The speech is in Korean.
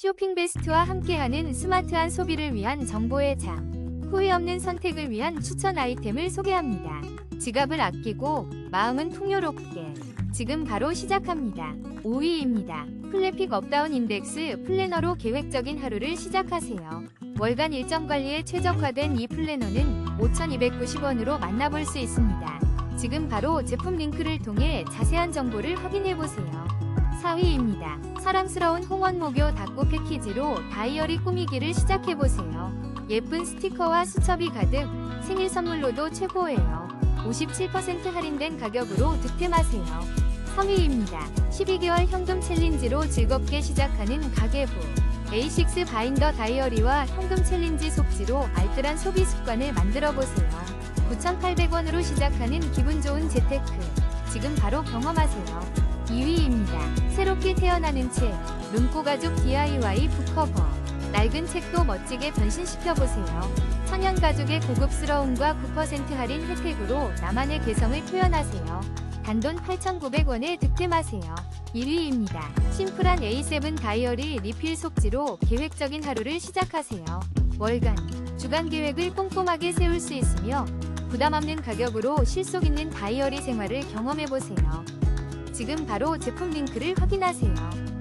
쇼핑 베스트와 함께하는 스마트한 소비를 위한 정보의 장. 후회 없는 선택을 위한 추천 아이템을 소개합니다. 지갑을 아끼고 마음은 풍요롭게. 지금 바로 시작합니다. 5위입니다. 플래픽 업다운 인덱스 플래너로 계획적인 하루를 시작하세요. 월간 일정 관리에 최적화된 이 플래너는 5,290원으로 만나볼 수 있습니다. 지금 바로 제품 링크를 통해 자세한 정보를 확인해 보세요. 4위입니다. 사랑스러운 홍원 목요 닭고 패키지로 다이어리 꾸미기를 시작해 보세요. 예쁜 스티커와 수첩이 가득 생일 선물로도 최고예요. 57% 할인된 가격으로 득템하세요. 3위입니다. 12개월 현금 챌린지로 즐겁게 시작하는 가계부. A6 바인더 다이어리와 현금 챌린지 속지로 알뜰한 소비 습관을 만들어 보세요. 9,800원으로 시작하는 기분 좋은 재테크. 지금 바로 경험하세요. 2위입니다. 새롭게 태어나는 책. 가죽 DIY 북커버. 낡은 책도 멋지게 변신시켜보세요. 천연 가죽의 고급스러움과 9% 할인 혜택으로 나만의 개성을 표현하세요. 단돈 8,900원에 득템하세요. 1위입니다. 심플한 A7 다이어리 리필 속지로 계획적인 하루를 시작하세요. 월간, 주간 계획을 꼼꼼하게 세울 수 있으며 부담 없는 가격으로 실속 있는 다이어리 생활을 경험해보세요. 지금 바로 제품 링크를 확인하세요.